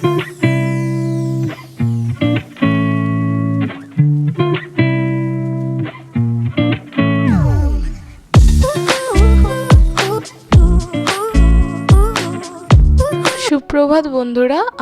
thank you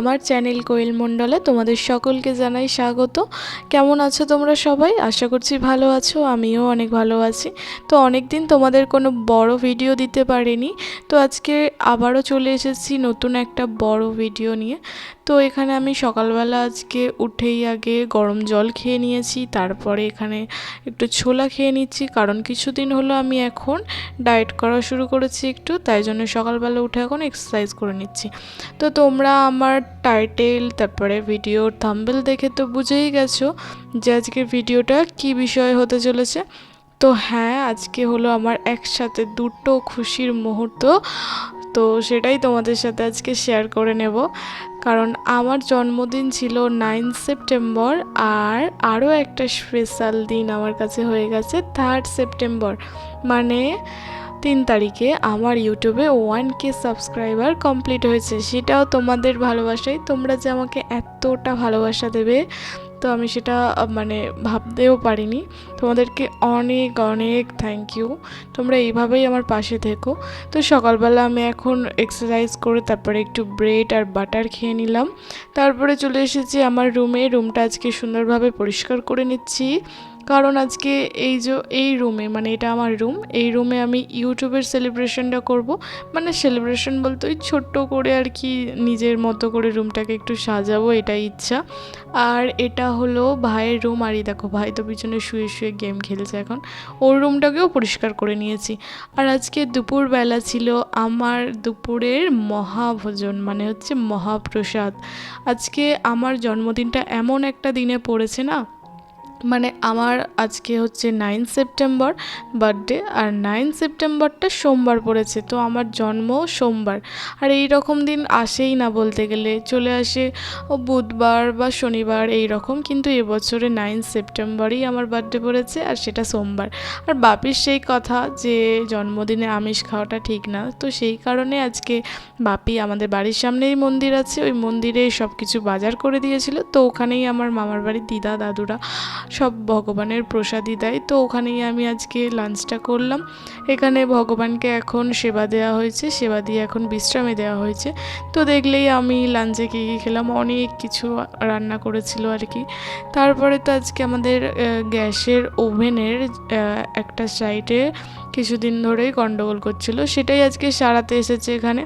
আমার channel Koyel মণ্ডলে তোমাদের সকলকে জানাই স্বাগত। কেমন আছো তোমরা সবাই? আশা করছি ভালো আছো, আমিও অনেক ভালো আছি। তো অনেক দিন তোমাদের কোনো বড় ভিডিও দিতে পারিনি। তো আজকে আবারও চলে এসেছি নতুন একটা বড় ভিডিও নিয়ে। তো এখানে আমি সকালবেলা আজকে উঠেই আগে গরম জল খেয়ে নিয়েছি, তারপরে এখানে একটু ছোলা খেয়ে নিচ্ছি। কারণ কিছুদিন হলো আমি এখন ডায়েট করা শুরু করেছি একটু, তাই জন্য সকালবেলা উঠে এখন এক্সারসাইজ করে নিচ্ছি। তো তোমরা আমার টাইটেল তারপরে ভিডিওর থাম্বেল দেখে তো বুঝেই গেছো যে আজকের ভিডিওটা কি বিষয় হতে চলেছে। তো হ্যাঁ আজকে হলো আমার একসাথে দুটো খুশির মুহূর্ত, তো সেটাই তোমাদের সাথে আজকে শেয়ার করে নেব। কারণ আমার জন্মদিন ছিল নাইন সেপ্টেম্বর আর আরও একটা স্পেশাল দিন আমার কাছে হয়ে গেছে থার্ড সেপ্টেম্বর। মানে তিন তারিখে আমার ইউটিউবে ওয়ান কে সাবস্ক্রাইবার কমপ্লিট হয়েছে। সেটাও তোমাদের ভালোবাসাই তোমরা যে আমাকে এতটা ভালোবাসা দেবে তো আমি সেটা মানে ভাবতেও পারিনি। তোমাদেরকে অনেক অনেক থ্যাংক ইউ তোমরা এইভাবেই আমার পাশে থেকো। তো সকালবেলা আমি এখন এক্সারসাইজ করে তারপরে একটু ব্রেড আর বাটার খেয়ে নিলাম। তারপরে চলে এসেছি আমার রুমে রুমটা আজকে সুন্দরভাবে পরিষ্কার করে নিচ্ছি। কারণ আজকে এই যে, এই রুমে মানে এটা আমার রুম, এই রুমে আমি ইউটিউবের সেলিব্রেশনটা করব। মানে সেলিব্রেশন বলতে ওই ছোট্ট করে আর কি নিজের মতো করে রুমটাকে একটু সাজাবো, এটাই ইচ্ছা। আর এটা হলো ভাইয়ের রুম, আর এই দেখো, ভাই তো পিছনে শুয়ে শুয়ে গেম খেলছে এখন। ওর রুমটাকেও পরিষ্কার করে নিয়েছি। আর আজকে দুপুরবেলা ছিল আমার দুপুরের মহাভোজন মানে হচ্ছে মহাপ্রসাদ। আজকে আমার জন্মদিনটা এমন একটা দিনে পড়েছে না মানে আমার আজকে হচ্ছে নাইন সেপ্টেম্বর বার্থডে আর নাইন সেপ্টেম্বরটা সোমবার পড়েছে, তো আমার জন্ম সোমবার। আর এই রকম দিন আসেই না বলতে গেলে, চলে আসে বুধবার বা শনিবার এই রকম কিন্তু এবছরে নাইন সেপ্টেম্বরই আমার বার্থডে পড়েছে আর সেটা সোমবার। আর বাপির সেই কথা যে জন্মদিনে আমিষ খাওয়াটা ঠিক না, তো সেই কারণে আজকে বাপি আমাদের বাড়ির সামনেই মন্দির আছে, ওই মন্দিরে সব কিছু বাজার করে দিয়েছিল, তো ওখানেই আমার মামার বাড়ির দিদা, দাদুরা সব ভগবানের প্রসাদই দেয়। তো ওখানেই আমি আজকে লাঞ্চটা করলাম। এখানে ভগবানকে এখন সেবা দেওয়া হয়েছে। সেবা দিয়ে এখন বিশ্রামে দেওয়া হয়েছে। তো দেখলেই আমি লাঞ্চে কী কী খেলাম, অনেক কিছু রান্না করেছিল আর কি। তারপরে তো আজকে আমাদের গ্যাসের ওভেনের একটা সাইডে কিছুদিন ধরেই গন্ডগোল করছিল। সেটাই আজকে সারাতে এসেছে এখানে।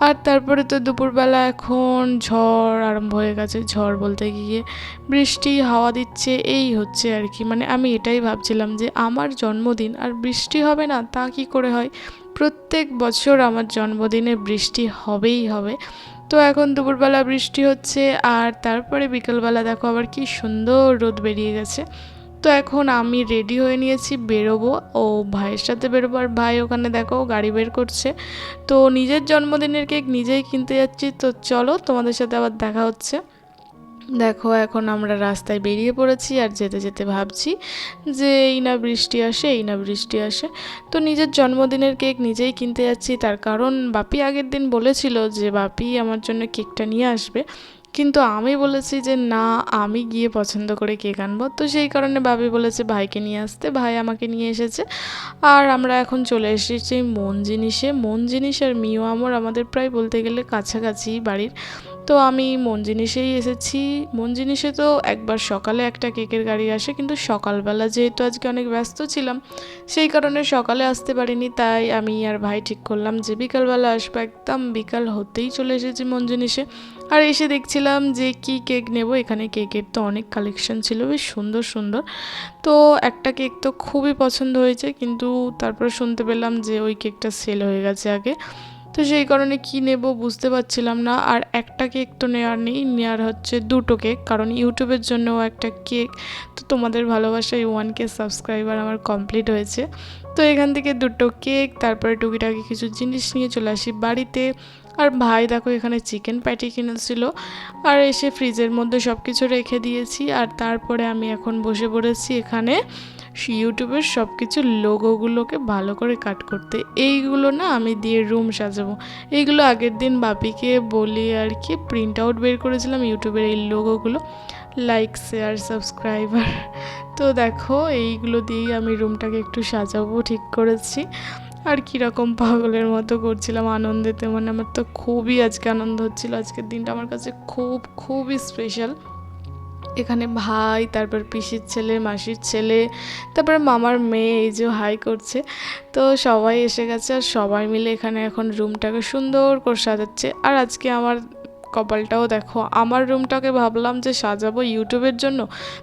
আর তারপরে তো দুপুরবেলা এখন ঝড় আরম্ভ হয়ে গেছে, ঝড় বলতে গিয়ে। বৃষ্টি, হাওয়া দিচ্ছে, এই হচ্ছে আর কি। মানে আমি এটাই ভাবছিলাম যে আমার জন্মদিন আর বৃষ্টি হবে না, তা কি করে হয়? প্রত্যেক বছর আমার জন্মদিনে বৃষ্টি হবেই হবে। তো এখন দুপুরবেলা বৃষ্টি হচ্ছে, আর তারপরে বিকেলবেলা দেখো আবার কি সুন্দর রোদ বেরিয়ে গেছে। তো এখন আমি রেডি হয়ে নিয়েছি, বেরোবো। ও ভাইয়ের সাথে বেরোবো আর ভাই ওখানে দেখো গাড়ি বের করছে। তো নিজের জন্মদিনের কেক নিজেই কিনতে যাচ্ছি। তো চলো তোমাদের সাথে আবার দেখা হচ্ছে। দেখো এখন আমরা রাস্তায় বেরিয়ে পড়েছি আর যেতে যেতে ভাবছি যে এই না বৃষ্টি আসে, এই না বৃষ্টি আসে। তো নিজের জন্মদিনের কেক নিজেই কিনতে যাচ্ছি। তার কারণ বাপি আগের দিন বলেছিল যে, বাপি আমার জন্য কেকটা নিয়ে আসবে। কিন্তু আমি বলেছি যে, না, আমি গিয়ে পছন্দ করে কেক আনব। তো সেই কারণে বাপি বলেছে ভাইকে নিয়ে আসতে। ভাই আমাকে নিয়ে এসেছে। আর আমরা এখন চলে এসেছি মন জিনিসে মন জিনিস আর মিও আমর আমাদের প্রায় বলতে গেলে কাছাকাছি বাড়ির। তো আমি মন জিনিসেই এসেছি। মন জিনিসে তো একবার সকালে একটা কেকের গাড়ি আসে, কিন্তু সকালবেলা যেহেতু আজকে অনেক ব্যস্ত ছিলাম, সেই কারণে সকালে আসতে পারিনি। তাই আমি আর ভাই ঠিক করলাম যে, বিকালবেলা আসব একদম। বিকাল হতেই চলে এসেছি মন জিনিসে আর এসে দেখছিলাম যে কি কেক নেব। এখানে কেকের তো অনেক কালেকশন ছিল, বেশ সুন্দর সুন্দর। তো একটা কেক তো খুবই পছন্দ হয়েছে, কিন্তু তারপর শুনতে পেলাম যে ওই কেকটা সেল হয়ে গেছে আগে। তো সেই কারণে কি নেব বুঝতে পারছিলাম না। আর একটা কেক তো নেওয়ার নেই নেওয়ার হচ্ছে দুটো কেক। কারণ ইউটিউবের জন্যও একটা কেক, তো তোমাদের ভালোবাসায় ওয়ান কে সাবস্ক্রাইবার আমার কমপ্লিট হয়েছে। তো এখান থেকে দুটো কেক, তারপরে টুকিটাকি কিছু জিনিস নিয়ে চলে আসি বাড়িতে। আর ভাই দেখো এখানে চিকেন প্যাটি কিনেছিল। আর এসে ফ্রিজের মধ্যে সব কিছু রেখে দিয়েছি। আর তারপরে আমি এখন বসে পড়েছি এখানে ইউটিউবের সব কিছু লোগোগুলোকে ভালো করে কাট করতে। এইগুলো না আমি দিয়ে রুম সাজাবো। এইগুলো আগের দিন বাপিকে বলি আর কি প্রিন্ট আউট বের করেছিলাম ইউটিউবের এই লোগোগুলো লাইক শেয়ার সাবস্ক্রাইবার তো দেখো এইগুলো দিয়েই আমি রুমটাকে একটু সাজাবো, ঠিক করেছি। আর কীরকম পাগলের মতো করছিলাম আনন্দেতে মানে আমার তো খুবই আজকে আনন্দ হচ্ছিল। আজকের দিনটা আমার কাছে খুব, খুবই স্পেশাল এখানে ভাই, তারপর পিসির ছেলে, মাসির ছেলে, তারপর মামার মেয়ে, এই যে হাই করছে। তো সবাই এসে গেছে আর সবাই মিলে এখানে এখন রুমটাকে সুন্দর করে সাজাচ্ছে। আর আজকে আমার কপালটাও দেখো। আমার রুমটাকে ভাবলাম যে সাজাবো ইউটিউবের জন্য।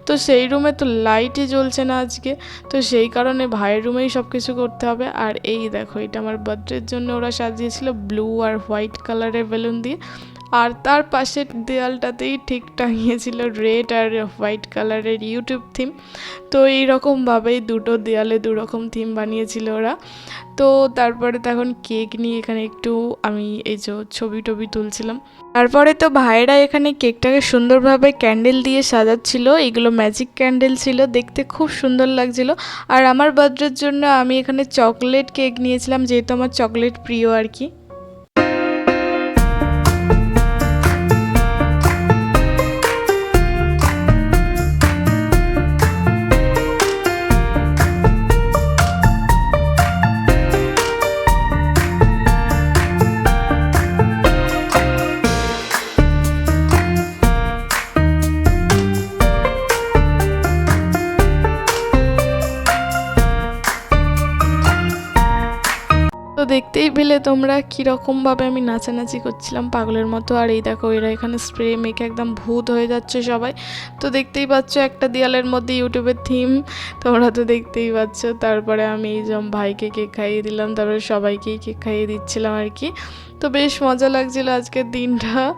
তো সেই রুমে তো লাইটই জ্বলছে না আজকে। তো সেই কারণে ভাইয়ের রুমেই সব কিছু করতে হবে। আর এই দেখো, এটা আমার বার্থডের জন্য ওরা সাজিয়েছিল ব্লু আর হোয়াইট কালারের বেলুন দিয়ে। আর তার পাশের দেয়ালটাতেই ঠিক টাঙিয়েছিল রেড আর হোয়াইট কালারের ইউটিউব থিম তো এইরকমভাবেই দুটো দেয়ালে দুরকম থিম বানিয়েছিল ওরা। তো তারপরে তখন কেক নিয়ে এখানে একটু আমি এই যে ছবি টবি তুলছিলাম। তারপরে তো ভাইয়েরা এখানে কেকটাকে সুন্দরভাবে ক্যান্ডেল দিয়ে সাজাচ্ছিল। এগুলো ম্যাজিক ক্যান্ডেল ছিল, দেখতে খুব সুন্দর লাগছিল। আর আমার বার্থডের জন্য আমি এখানে চকলেট কেক নিয়েছিলাম, যেহেতু আমার চকলেট প্রিয় আর কি। দেখতেই পেলে তোমরা কীরকমভাবে আমি নাচানাচি করছিলাম পাগলের মতো। আর এই দেখো, এরা এখানে স্প্রে মেখে একদম ভূত হয়ে যাচ্ছে সবাই। তো দেখতেই পাচ্ছ একটা দেয়ালের মধ্যে ইউটিউবের থিম তোমরা তো দেখতেই পাচ্ছ। তারপরে আমি এই ভাইকে কেক খাইয়ে দিলাম। তারপরে সবাইকেই কেক খাইয়ে দিচ্ছিলাম আর কি। তো বেশ মজা লাগছিল আজকের দিনটা।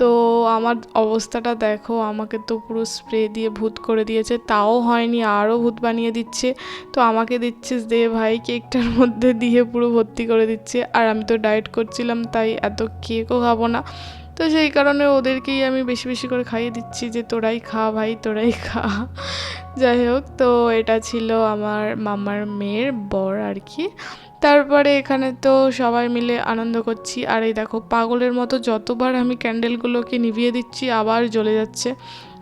তো আমার অবস্থাটা দেখো, আমাকে তো পুরো স্প্রে দিয়ে ভূত করে দিয়েছে। তাও হয়নি, আরও ভূত বানিয়ে দিচ্ছে। তো আমাকে দিচ্ছিস দে ভাই, কেকটার মধ্যে দিয়ে পুরো ভর্তি করে দিচ্ছে। আর আমি তো ডায়েট করছিলাম, তাই এত কেকও খাব না। তো সেই কারণে ওদেরকেই আমি বেশি বেশি করে খাইয়ে দিচ্ছি যে, তোরাই খা ভাই, তোরাই খা। যাই হোক, তো এটা ছিল আমার মামার মেয়ের বর আর কি। তারপরে এখানে তো সবাই মিলে আনন্দ করছি। আর এই দেখো, পাগলের মতো যতবার আমি ক্যান্ডেলগুলোকে নিভিয়ে দিচ্ছি, আবার জ্বলে যাচ্ছে।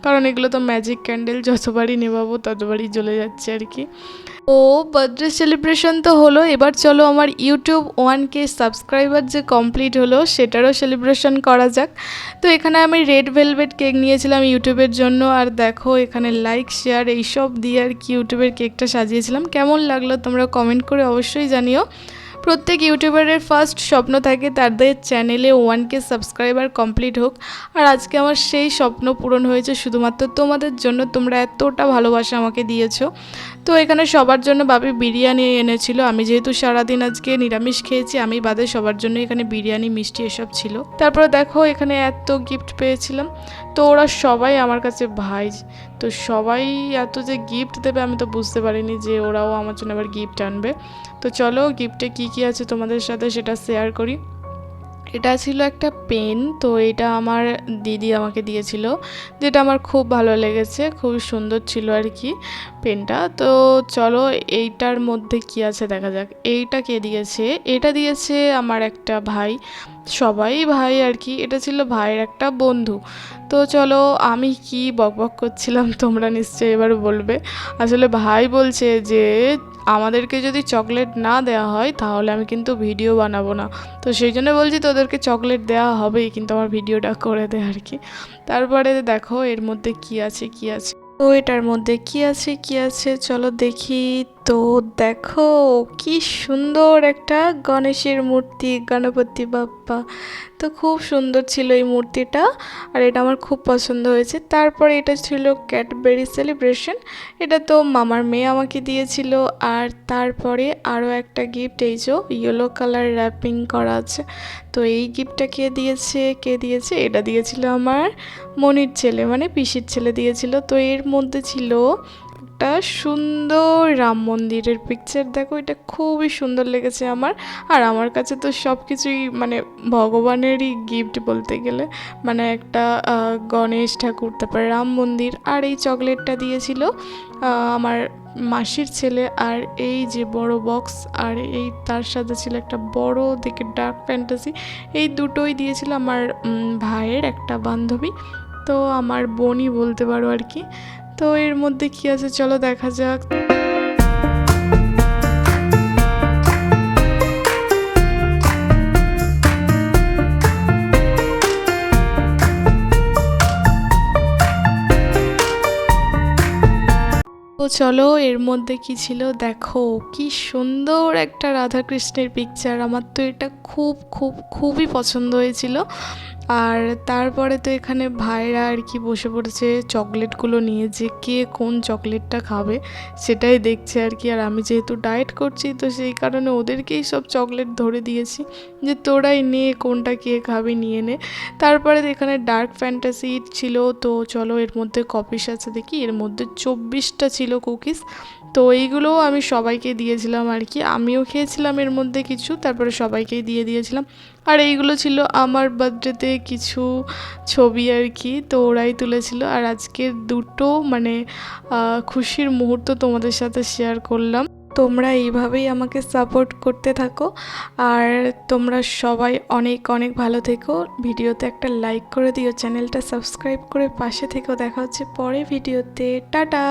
কারণ এগুলো তো ম্যাজিক ক্যান্ডেল যতবারই নেভাবো ততবারই জ্বলে যাচ্ছে আর কি। ও বার্থডে সেলিব্রেশন তো হলো, এবার চলো আমার ইউটিউব ওয়ান কে সাবস্ক্রাইবার যে কমপ্লিট হলো, সেটারও সেলিব্রেশন করা যাক। তো এখানে আমি রেড ভেলভেট কেক নিয়েছিলাম ইউটিউবের জন্য, আর দেখো এখানে লাইক শেয়ার এইসব দিয়ে আর কি ইউটিউবের কেকটা সাজিয়েছিলাম। কেমন লাগল তোমরা কমেন্ট করে অবশ্যই জানিও। প্রত্যেক ইউটিউবারের ফার্স্ট স্বপ্ন থাকে তাদের চ্যানেলে ওয়ান কে সাবস্ক্রাইবার কমপ্লিট হোক। আর আজকে আমার সেই স্বপ্ন পূরণ হয়েছে শুধুমাত্র তোমাদের জন্য, তোমরা এতটা ভালোবাসা আমাকে দিয়েছ। তো এখানে সবার জন্য বাপি বিরিয়ানি এনেছিল। আমি যেহেতু সারাদিন আজকে নিরামিষ খেয়েছি, আমি বাদে সবার জন্য এখানে বিরিয়ানি, মিষ্টি এসব ছিল। তারপরে দেখো এখানে এত গিফট পেয়েছিলাম। তো ওরা সবাই আমার কাছে ভাই। তো সবাই এত যে গিফট দেবে আমি তো বুঝতে পারিনি যে ওরাও আমার জন্য আবার গিফট আনবে। তো চলো গিফটে কি কি আছে তোমাদের সাথে সেটা শেয়ার করি। এটা ছিল একটা পেন তো এটা আমার দিদি আমাকে দিয়েছিল, যেটা আমার খুব ভালো লেগেছে, খুব সুন্দর ছিল আর কি পেনটা তো চলো এইটার মধ্যে কি আছে দেখা যাক। এইটা কে দিয়েছে? এটা দিয়েছে আমার একটা ভাই। সবাই ভাই আর কি, এটা ছিল ভাইয়ের একটা বন্ধু। তো চলো আমি কি বকবক করছিলাম তোমরা নিশ্চয়ই এবার বলবে। আসলে ভাই বলছে যে, আমাদেরকে যদি চকলেট না দেওয়া হয় তাহলে আমি কিন্তু ভিডিও বানাবো না। তো সেই জন্য বলছি তোদেরকে চকলেট দেওয়া হবেই, কিন্তু আমার ভিডিওটা করে দে আর কি। তারপরে দেখো এর মধ্যে কি আছে কি আছে? তো এটার মধ্যে কি আছে কি আছে? চলো দেখি। তো দেখো, কি সুন্দর একটা গণেশের মূর্তি, গণপতি বাপ্পা। তো খুব সুন্দর ছিল এই মূর্তিটা, আর এটা আমার খুব পছন্দ হয়েছে। তারপরে এটা ছিল ক্যাটবেরি সেলিব্রেশন। এটা তো মামার মেয়ে আমাকে দিয়েছিল, আর তারপরে আরও একটা গিফট, এই যে ইয়েলো কালার র্যাপিং করা আছে। তো এই গিফটটা কে দিয়েছে কে দিয়েছে? এটা দিয়েছিল আমার মনির ছেলে মানে পিসির ছেলে দিয়েছিল। তো এর মধ্যে ছিল একটা সুন্দর রাম মন্দিরের পিকচার দেখো এটা খুবই সুন্দর লেগেছে আমার। আর আমার কাছে তো সব কিছুই মানে ভগবানেরই গিফট বলতে গেলে মানে একটা গণেশ ঠাকুর, তারপর রাম মন্দির, আর এই চকলেটটা দিয়েছিল আমার মাসির ছেলে, আর এই যে বড় বক্স আর এই তার সাথে ছিল একটা বড় দিকে ডার্ক ফ্যান্টাসি এই দুটোই দিয়েছিল আমার ভাইয়ের একটা বান্ধবী। তো আমার বোনই বলতে পারো আর কি। তো এর মধ্যে কি আছে চলো দেখা যাক। চলো এর মধ্যে কি ছিল? দেখো, কি সুন্দর একটা রাধাকৃষ্ণের পিকচার আমার তো এটা খুব খুব, খুবই পছন্দ হয়েছিল। আর তারপরে তো এখানে ভাইরা আর কি বসে পড়েছে চকলেটগুলো নিয়ে যে কে কোন চকলেটটা খাবে সেটাই দেখছে আর কি। আর আমি যেহেতু ডায়েট করছি তো সেই কারণে ওদেরকেই সব চকলেট ধরে দিয়েছি যে তোরাই নে, কোনটা কে খাবি নিয়ে নে। তারপরে এখানে ডার্ক ফ্যান্টাসি ছিল তো চলো এর মধ্যে কপিস আছে দেখি, এর মধ্যে চব্বিশটা ছিল কুকিজ। তো এইগুলোও আমি সবাইকে দিয়েছিলাম আর কি। আমিও খেয়েছিলাম এর মধ্যে কিছু, তারপরে সবাইকেই দিয়ে দিয়েছিলাম। আর এইগুলো ছিল আমার বার্থডেতে কিছু ছবি আর কি, তো ওরাই তুলেছিল। আর আজকের দুটো মানে খুশির মুহূর্ত তোমাদের সাথে শেয়ার করলাম। তোমরা এইভাবেই আমাকে সাপোর্ট করতে থাকো। আর তোমরা সবাই অনেক অনেক ভালো থেকো। ভিডিওতে একটা লাইক করে দিও। চ্যানেলটা সাবস্ক্রাইব করে পাশে থেকেও দেখা হচ্ছে পরে ভিডিওতে। টাটা!